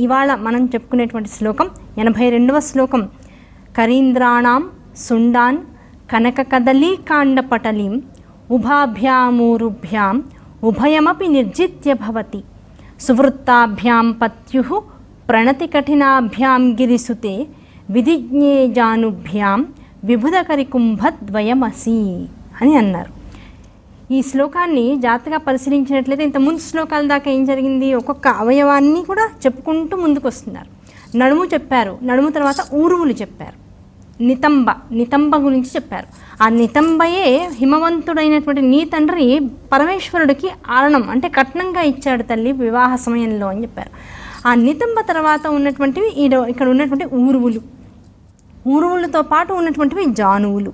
ఇవాళ మనం చెప్పుకునేటువంటి శ్లోకం ఎనభై రెండవ శ్లోకం. కరీంద్రాణం సుండాన్ కనక కదలీ కాండపటలీం ఉభాభ్యామూరుభ్యాం ఉభయమపి నిర్జిత్య భవతి. సువృత్తాభ్యాం పత్యు ప్రణతి కఠినాభ్యాం గిరిసుతే విధిజ్ఞేజానుభ్యాం జానుభ్యాం విభుధకరికుంభద్వయమసి అని అన్నారు. ఈ శ్లోకాన్ని జాతగా పరిశీలించినట్లయితే ఇంత ముందు శ్లోకాల దాకా ఏం జరిగింది? ఒక్కొక్క అవయవాన్ని కూడా చెప్పుకుంటూ ముందుకు వస్తున్నారు నడుము చెప్పారు. నడుము తర్వాత ఊరువులు చెప్పారు. నితంబ నితంబ గురించి చెప్పారు. ఆ నితంబయే హిమవంతుడైనటువంటి నీ తండ్రి పరమేశ్వరుడికి ఆరణం అంటే కట్నంగా ఇచ్చాడు తల్లి వివాహ సమయంలో అని చెప్పారు. ఆ నితంబ తర్వాత ఉన్నటువంటివి ఈ ఇక్కడ ఉన్నటువంటి ఊరువులు. ఊరువులతో పాటు ఉన్నటువంటివి జానువులు.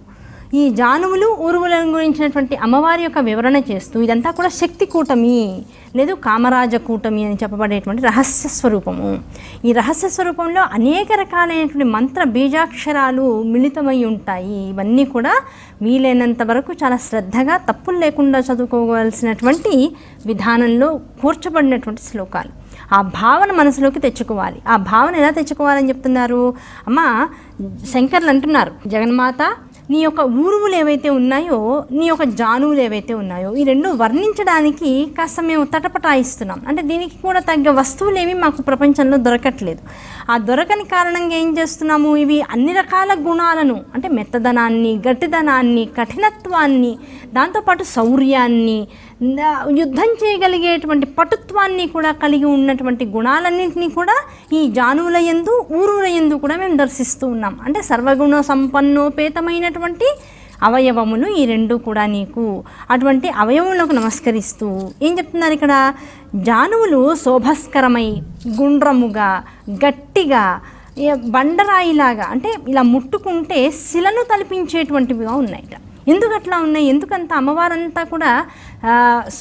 ఈ జానువులు ఊరువుల గురించినటువంటి అమ్మవారి యొక్క వివరణ చేస్తూ ఇదంతా కూడా శక్తి కూటమి లేదు కామరాజ కూటమి అని చెప్పబడేటువంటి రహస్య స్వరూపము. ఈ రహస్య స్వరూపంలో అనేక రకాలైనటువంటి మంత్ర బీజాక్షరాలు మిళితమై ఉంటాయి. ఇవన్నీ కూడా వీలైనంత వరకు చాలా శ్రద్ధగా తప్పులు లేకుండా చదువుకోవాల్సినటువంటి విధానంలో కూర్చబడినటువంటి శ్లోకాలు. ఆ భావన మనసులోకి తెచ్చుకోవాలి. ఆ భావన ఎలా తెచ్చుకోవాలని చెప్తున్నారు? అమ్మ శంకర్లు అంటున్నారు జగన్మాత నీ యొక్క ఊరువులు ఏవైతే ఉన్నాయో నీ యొక్క జానువులు ఏవైతే ఉన్నాయో ఈ రెండు వర్ణించడానికి కాస్త మేము తటపటాయిస్తున్నాం. అంటే దీనికి కూడా తగ్గ వస్తువులు ఏవి మాకు ప్రపంచంలో దొరకట్లేదు. ఆ దొరకని కారణంగా ఏం చేస్తున్నాము? ఇవి అన్ని రకాల గుణాలను అంటే మెత్తదనాన్ని గట్టిదనాన్ని కఠినత్వాన్ని దాంతోపాటు శౌర్యాన్ని యుద్ధం చేయగలిగేటువంటి పటుత్వాన్ని కూడా కలిగి ఉన్నటువంటి గుణాలన్నింటినీ కూడా ఈ జానువుల యందు ఊరుల యందు కూడా మేము దర్శిస్తూ ఉన్నాం. అంటే సర్వగుణ సంపన్నోపేతమైనటువంటి అవయవములు ఈ రెండు కూడా నీకు అటువంటి అవయవములకు నమస్కరిస్తూ. ఏం చెప్తున్నారు ఇక్కడ? జానువులు శోభస్కరమై గుండ్రముగా గట్టిగా బండరాయిలాగా అంటే ఇలా ముట్టుకుంటే శిలను తలిపించేటువంటివిగా ఉన్నాయట. ఎందుకు అట్లా ఉన్నాయి? ఎందుకంత అమ్మవారంతా కూడా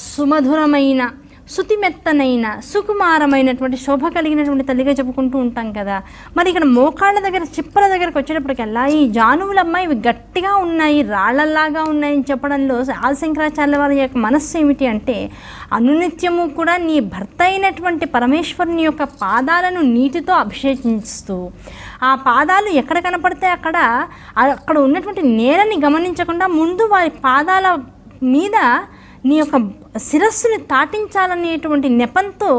సుమధురమైన శుతిమెత్తనైన సుకుమారమైనటువంటి శోభ కలిగినటువంటి తల్లిగా చెప్పుకుంటూ ఉంటాం కదా. మరి ఇక్కడ మోకాళ్ళ దగ్గర చిప్పల దగ్గరకు వచ్చేటప్పటికల్లా ఈ జానువులమ్మ ఇవి గట్టిగా ఉన్నాయి రాళ్ళలాగా ఉన్నాయని చెప్పడంలో ఆదిశంకరాచార్య వారి యొక్క మనస్సు ఏమిటి అంటే అనునిత్యము కూడా నీ భర్త అయినటువంటి పరమేశ్వరుని యొక్క పాదాలను నీటితో అభిషేకిస్తూ ఆ పాదాలు ఎక్కడ కనపడితే అక్కడ? అక్కడ ఉన్నటువంటి నేలని గమనించకుండా ముందు వారి పాదాల మీద నీ యొక్క శిరస్సుని తాటించాలనేటువంటి నెపంతో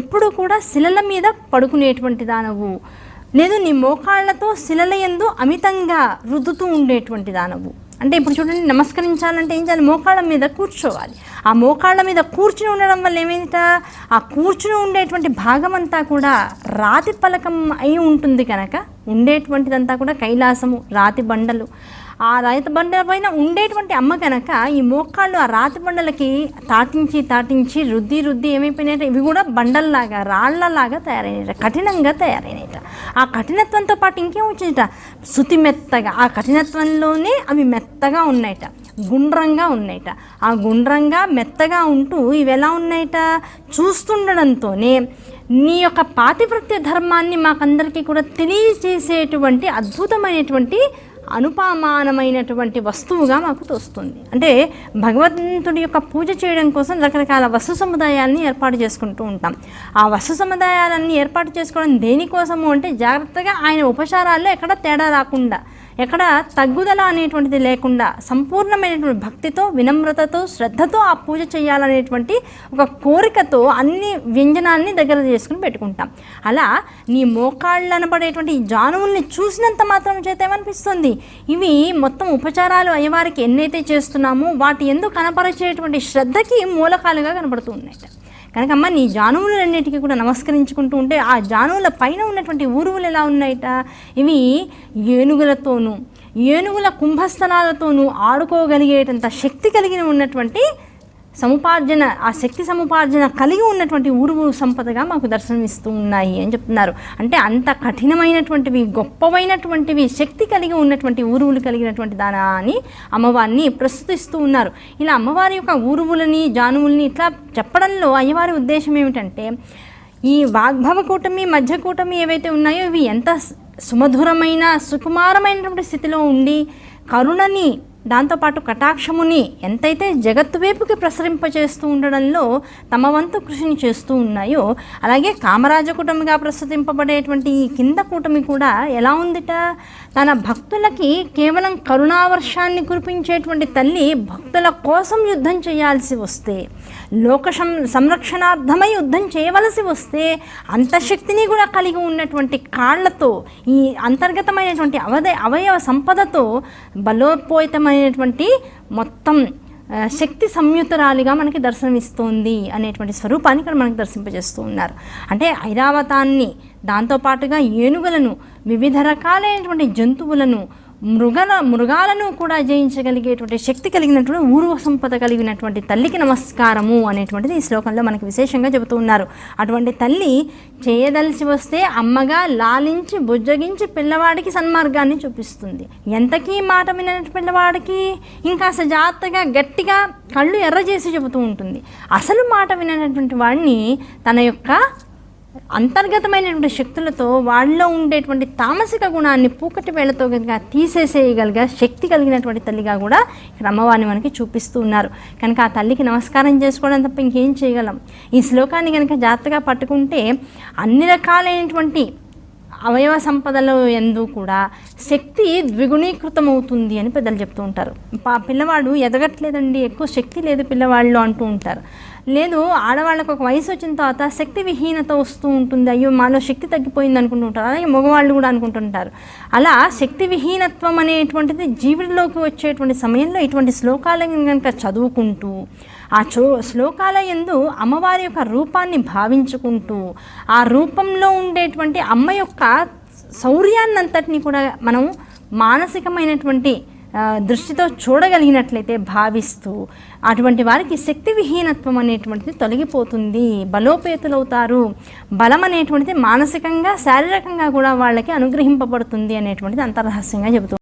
ఎప్పుడూ కూడా శిలల మీద పడుకునేటువంటి దానవు. లేదు నీ మోకాళ్ళతో శిలలయందు అమితంగా రుద్దుతూ ఉండేటువంటి దానవు. అంటే ఇప్పుడు చూడండి నమస్కరించాలంటే ఏం చేయాలి? మోకాళ్ళ మీద కూర్చోవాలి. ఆ మోకాళ్ళ మీద కూర్చుని ఉండడం వల్ల ఏమైందిట? ఆ కూర్చుని ఉండేటువంటి భాగం అంతా కూడా రాతి పలకం అయి ఉంటుంది కనుక ఉండేటువంటిదంతా కూడా కైలాసము రాతి బండలు. ఆ రాతి బండల పైన ఉండేటువంటి అమ్మ కనుక ఈ మోకాళ్ళు ఆ రాతి బండలకి తాటించి తాటించి రుద్ది రుద్ది ఏమైపోయినాయి ఇవి కూడా బండల్లాగా రాళ్ళలాగా తయారైనట కఠినంగా తయారైనట ఆ కఠినత్వంతో పాటు ఇంకేం వచ్చిందట? శృతి మెత్తగా. ఆ కఠినత్వంలోనే అవి మెత్తగా ఉన్నాయట. గుండ్రంగా ఉన్నాయట. ఆ గుండ్రంగా మెత్తగా ఉంటూ ఇవి ఎలా ఉన్నాయట? చూస్తుండడంతోనే నీ యొక్క పాతివృత్య ధర్మాన్ని మాకందరికీ కూడా తెలియజేసేటువంటి అద్భుతమైనటువంటి అనుపమానమైనటువంటి వస్తువుగా మాకు తోస్తుంది. అంటే భగవంతుడి యొక్క పూజ చేయడం కోసం రకరకాల వస్తు సముదాయాలని ఏర్పాటు చేసుకుంటూ ఉంటాం. ఆ వస్తు సముదాయాలన్నీ ఏర్పాటు చేసుకోవడం దేనికోసము అంటే జాగ్రత్తగా ఆయన ఉపచారాల్లో ఎక్కడ తేడా రాకుండా ఎక్కడ తగ్గుదల అనేటువంటిది లేకుండా సంపూర్ణమైనటువంటి భక్తితో వినమ్రతతో శ్రద్ధతో ఆ పూజ చేయాలనేటువంటి ఒక కోరికతో అన్ని వ్యంజనాన్ని దగ్గర చేసుకుని పెట్టుకుంటాం. అలా నీ మోకాళ్ళు అనబడేటువంటి జానువుల్ని చూసినంత మాత్రం చేత ఏమనిపిస్తుంది? ఇవి మొత్తం ఉపచారాలు అయ్యేవారికి ఎన్నైతే చేస్తున్నామో వాటి ఎందుకు కనపరిచేటువంటి శ్రద్ధకి మూలకాలుగా కనబడుతూ ఉన్నాయట కనుక అమ్మ నీ జానువులన్నిటికీ కూడా నమస్కరించుకుంటూ ఉంటే ఆ జానువుల పైన ఉన్నటువంటి ఊరువులు ఎలా ఉన్నాయట? ఇవి ఏనుగులతోనూ ఏనుగుల కుంభస్థలాలతోనూ ఆడుకోగలిగేటంత శక్తి కలిగిన ఉన్నటువంటి సముపార్జన ఆ శక్తి సముపార్జన కలిగి ఉన్నటువంటి ఊరు సంపదగా మాకు దర్శనమిస్తూ ఉన్నాయి అని చెప్తున్నారు. అంటే అంత కఠినమైనటువంటివి గొప్పవైనటువంటివి శక్తి కలిగి ఉన్నటువంటి ఊరువులు కలిగినటువంటి దానా అని అమ్మవారిని ప్రస్తుతిస్తూ ఉన్నారు. ఇలా అమ్మవారి యొక్క ఊరువులని జానువుల్ని ఇట్లా చెప్పడంలో అయ్యవారి ఉద్దేశం ఏమిటంటే ఈ వాగ్భవ కూటమి మధ్య కూటమి ఏవైతే ఉన్నాయో ఇవి ఎంత సుమధురమైన సుకుమారమైనటువంటి స్థితిలో ఉండి కరుణని దాంతోపాటు కటాక్షముని ఎంతైతే జగత్తు వైపుకి ప్రసరింపచేస్తూ ఉండడంలో తమ వంతు కృషిని చేస్తూ ఉన్నాయో అలాగే కామరాజ కూటమిగా ప్రస్తుతింపబడేటువంటి ఈ కింద కూటమి కూడా ఎలా ఉందిట? తన భక్తులకి కేవలం కరుణావర్షాన్ని కురిపించేటువంటి తల్లి భక్తుల కోసం యుద్ధం చేయాల్సి వస్తే లోక సం సంరక్షణార్థమై యుద్ధం చేయవలసి వస్తే అంతఃశక్తిని కూడా కలిగి ఉన్నటువంటి కాళ్ళతో ఈ అంతర్గతమైనటువంటి అవద అవయవ సంపదతో బలోపేతమైనటువంటి మొత్తం శక్తి సంయుతరాలిగా మనకి దర్శనమిస్తోంది అనేటువంటి స్వరూపాన్ని ఇక్కడ మనకి దర్శింపజేస్తూ ఉన్నారు. అంటే ఐరావతాన్ని దాంతోపాటుగా ఏనుగులను వివిధ రకాలైనటువంటి జంతువులను మృగల మృగాలను కూడా జయించగలిగేటువంటి శక్తి కలిగినటువంటి ఊర్వ సంపద కలిగినటువంటి తల్లికి నమస్కారము అనేటువంటిది ఈ శ్లోకంలో మనకు విశేషంగా చెబుతూ ఉన్నారు. అటువంటి తల్లి చేయదలిసి వస్తే అమ్మగా లాలించి బుజ్జగించి పిల్లవాడికి సన్మార్గాన్ని చూపిస్తుంది. ఎంతకీ మాట వినటువంటి పిల్లవాడికి ఇంకా సజాతగా గట్టిగా కళ్ళు ఎర్ర చేసి చెబుతూ ఉంటుంది. అసలు మాట వినటువంటి వాడిని తన యొక్క అంతర్గతమైనటువంటి శక్తులతో వాళ్ళలో ఉండేటువంటి తామసిక గుణాన్ని పూకటి వేళ్ళతో కనుక తీసేసేయగలిగే శక్తి కలిగినటువంటి తల్లిగా కూడా ఇక్కడ అమ్మవారిని మనకి చూపిస్తూ ఉన్నారు. కనుక ఆ తల్లికి నమస్కారం చేసుకోవడం తప్ప ఇంకేం చేయగలం. ఈ శ్లోకాన్ని కనుక జాగ్రత్తగా పట్టుకుంటే అన్ని రకాలైనటువంటి అవయవ సంపదలో ఎందు కూడా శక్తి ద్విగుణీకృతమవుతుంది అని పెద్దలు చెప్తూ ఉంటారు. పా పిల్లవాడు ఎదగట్లేదండి ఎక్కువ శక్తి లేదు పిల్లవాళ్ళు అంటూ ఉంటారు. లేదు ఆడవాళ్ళకు ఒక వయసు వచ్చిన తర్వాత శక్తి విహీనత వస్తూ ఉంటుంది. అయ్యో మాలో శక్తి తగ్గిపోయింది అనుకుంటుంటారు. అలాగే మగవాళ్ళు కూడా అనుకుంటుంటారు. అలా శక్తి విహీనత్వం అనేటువంటిది జీవితంలోకి వచ్చేటువంటి సమయంలో ఇటువంటి శ్లోకాలను కనుక చదువుకుంటూ ఆ చో శ్లోకాల ఎందు అమ్మవారి యొక్క రూపాన్ని భావించుకుంటూ ఆ రూపంలో ఉండేటువంటి అమ్మ యొక్క శౌర్యాన్నంతటిని కూడా మనం మానసికమైనటువంటి దృష్టితో చూడగలిగినట్లయితే భావిస్తూ అటువంటి వారికి శక్తి విహీనత్వం అనేటువంటిది తొలగిపోతుంది. బలోపేతులవుతారు. బలం అనేటువంటిది మానసికంగా శారీరకంగా కూడా వాళ్ళకి అనుగ్రహింపబడుతుంది అనేటువంటిది అంతర్రహస్యంగా చెబుతుంది